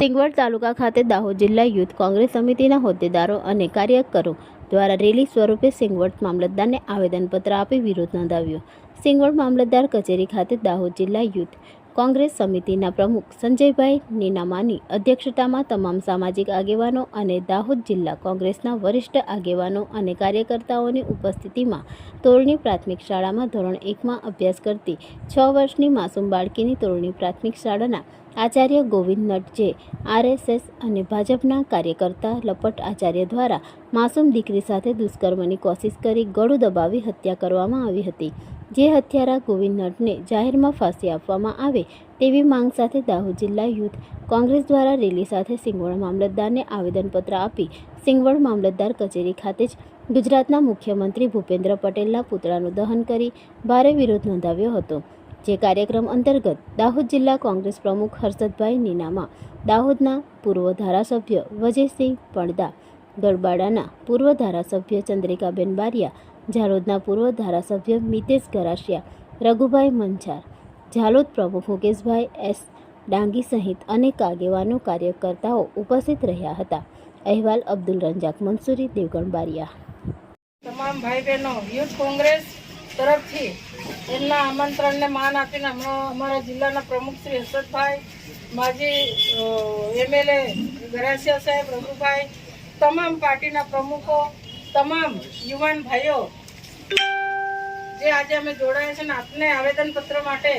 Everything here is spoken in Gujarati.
સિંગવડ તાલુકા ખાતે દાહોદ જિલ્લા યુથ કોંગ્રેસ સમિતિના હોદ્દેદારો અને કાર્યકરો દ્વારા રેલી સ્વરૂપે સિંગવડ મામલતદારને આવેદનપત્ર આપી વિરોધ નોંધાવ્યો. સિંગવડ મામલતદાર કચેરી ખાતે દાહોદ જિલ્લા યુથ કોંગ્રેસ સમિતિના પ્રમુખ સંજયભાઈ નીનામાની અધ્યક્ષતામાં તમામ સામાજિક આગેવાનો અને દાહોદ જિલ્લા કોંગ્રેસના વરિષ્ઠ આગેવાનો અને કાર્યકર્તાઓની ઉપસ્થિતિમાં તોરણી પ્રાથમિક શાળામાં ધોરણ એકમાં અભ્યાસ કરતી છ વર્ષની માસૂમ બાળકીની તોરણી પ્રાથમિક શાળાના આચાર્ય ગોવિંદ નટજે આરએસએસ અને ભાજપના કાર્યકર્તા લપટ આચાર્ય દ્વારા માસૂમ દીકરી સાથે દુષ્કર્મની કોશિશ કરી ગળું દબાવી હત્યા કરવામાં આવી હતી. જે હત્યારા ગોવિંદ નટને જાહેરમાં ફાંસી આપવામાં આવે તેવી માંગ સાથે દાહોદ જિલ્લા યુથ કોંગ્રેસ દ્વારા રેલી સાથે સિંગવડ મામલતદારને આવેદનપત્ર આપી સિંગવડ મામલતદાર કચેરી ખાતે જ ગુજરાતના મુખ્યમંત્રી ભૂપેન્દ્ર પટેલના પુતળાનું દહન કરી ભારે વિરોધ નોંધાવ્યો હતો. જે કાર્યક્રમ અંતર્ગત દાહોદ જિલ્લા કોંગ્રેસ પ્રમુખ હર્ષદભાઈ નીનામા, દાહોદના પૂર્વ ધારાસભ્ય વજયસિંહ પડદા ગરબાડાના પૂર્વ ધારાસભ્ય ચંદ્રિકાબેન બારિયા ઝાલોદના પૂર્વ ધારાસભ્ય મિતેશ ગરાશિયા રઘુભાઈ મંછાર ઝાલોદ પ્રમુખ મુકેશભાઈ એસ ડાંગી સહિત અનેક આગેવાનો કાર્યકર્તાઓ ઉપસ્થિત રહ્યા હતા. અહેવાલ અબ્દુલ રંજાક, મંસૂરી, દેવગણ બારિયા. તમામ ભાઈ બહેનો યુથ કોંગ્રેસ તરફથી એમના આમંત્રણને માન આપીને હમણાં અમારા જિલ્લાના પ્રમુખ શ્રી હર્ષદભાઈ, માજી એમએલએ ગરાસિયા સાહેબ, રઘુભાઈ, તમામ પાર્ટીના પ્રમુખો, તમામ યુવાન ભાઈઓ જે આજે અમે જોડાયા છે ને આપને આવેદનપત્ર માટે.